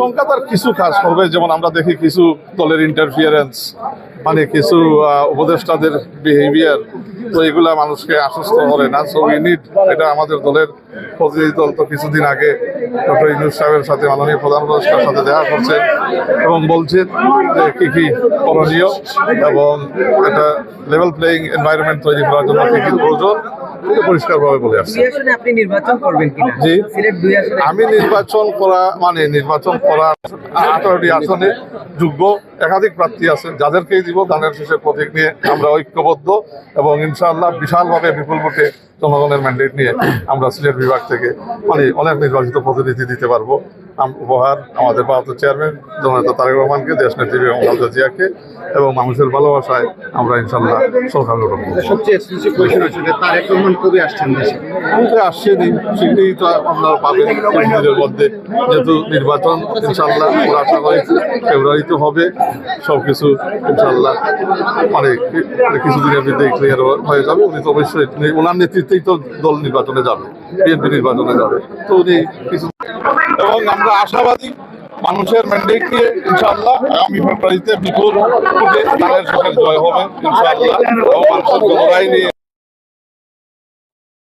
সংখ্যা তার কিছু কাজ করবে, যেমন আমরা দেখি কিছু দলের ইন্টারফিয়ারেন্স মানে কিছু উপদেষ্টাদের বিহেভিয়ার তো এগুলা মানুষকে আশ্বস্ত করে না। সো উই নিড এটা আমাদের দলের প্রতিনিধি দল তো কিছুদিন আগে ডক্টর ইনুস সাহেবের সাথে মাননীয় প্রধান উপদেষ্টার সাথে দেখা করছে এবং বলছেন যে কি কি করণীয় এবং একটা লেভেল প্লেয়িং এনভায়রনমেন্ট তৈরি করার জন্য কি কি প্রয়োজন। এটা পরিষ্কারভাবে বলে আসছে। আপনি নির্বাচন করবেন জি। সিলেট দুই আসনে। আমি নির্বাচন করা মানে নির্বাচন করা আঠারোটি আসনে যোগ্য একাধিক প্রার্থী আছেন যাদেরকেই দিব ধানের শেষের প্রতীক নিয়ে আমরা ঐক্যবদ্ধ এবং ইনশাআল্লাহ বিশালভাবে বিপুল ভোটে জনগণের ম্যান্ডেট নিয়ে আমরা সিলেট বিভাগ থেকে মানে অনেক নির্বাচিত প্রতিনিধি দিতে পারব। উপহার আমাদের ভারতের চেয়ারম্যান জননেতা তারেক রহমানকে দেশ নেত্রী বেগম খালেদা জিয়াকে এবং মানুষের ভালোবাসায় আমরা ইনশাল্লাহ সরকার গঠন করব। আসছেন সেটাই তো আপনারা পাবেন কিছুদিনের মধ্যে। যেহেতু নির্বাচন ইনশাল্লাহ আমরা আশা করি ফেব্রুয়ারিতে হবে। সব কিছু ইনশাল্লাহ মানে কিছুদিনের মধ্যে ক্লিয়ার হয়ে যাবে। উনি তো অবশ্যই ওনার নেতৃত্বেই তো দল নির্বাচনে যাবে বিএনপি নির্বাচনে যাবে। তো উনি কিছু এবং আমরা আশাবাদী মানুষের ম্যান্ডেট দিয়ে ইনশাআল্লাহ আগামী ফেব্রুয়ারিতে বিপুল জয় হবে ইনশাআল্লাহ। মানুষের